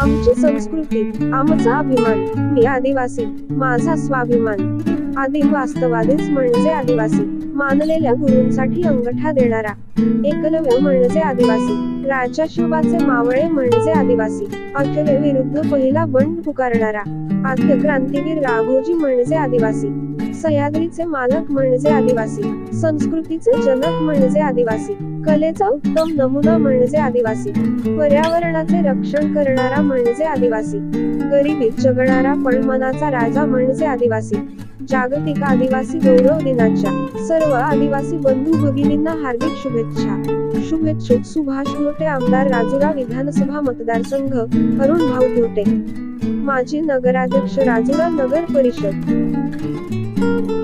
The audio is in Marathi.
आमची संस्कृती आमचा अभिमान. मी आदिवासी माझा स्वाभिमान. आदिम वास्तवादीच म्हणजे आदिवासी. मानलेल्या गुरूंसाठी अंगठा देणारा. एकलव्य म्हणजे आदिवासी. राजा शिवाचे मावळे म्हणजे आदिवासी. अखिले विरुद्ध पहिला बंड पुकारणारा. आद्य क्रांतीवीर राघोजी म्हणजे आदिवासी. सह्याद्रीचे मालक म्हणजे आदिवासी संस्कृतीचे जनक म्हणजे आदिवासी कलेचा उत्तम नमुना म्हणजे आदिवासी पर्यावरणाचे रक्षण करणारा म्हणजे आदिवासी गरिबीत जगणारा पळमनाचा राजा म्हणजे आदिवासी जागतिक आदिवासी गौरव दिनाच्या सर्व आदिवासी बंधू भगिनींना हार्दिक शुभेच्छा. शुभेच्छुक सुभाष धोटे आमदार राजुरा विधानसभा मतदारसंघ अरुण भाऊ धोटे माजी नगराध्यक्ष राजुरा नगर परिषद. Thank you.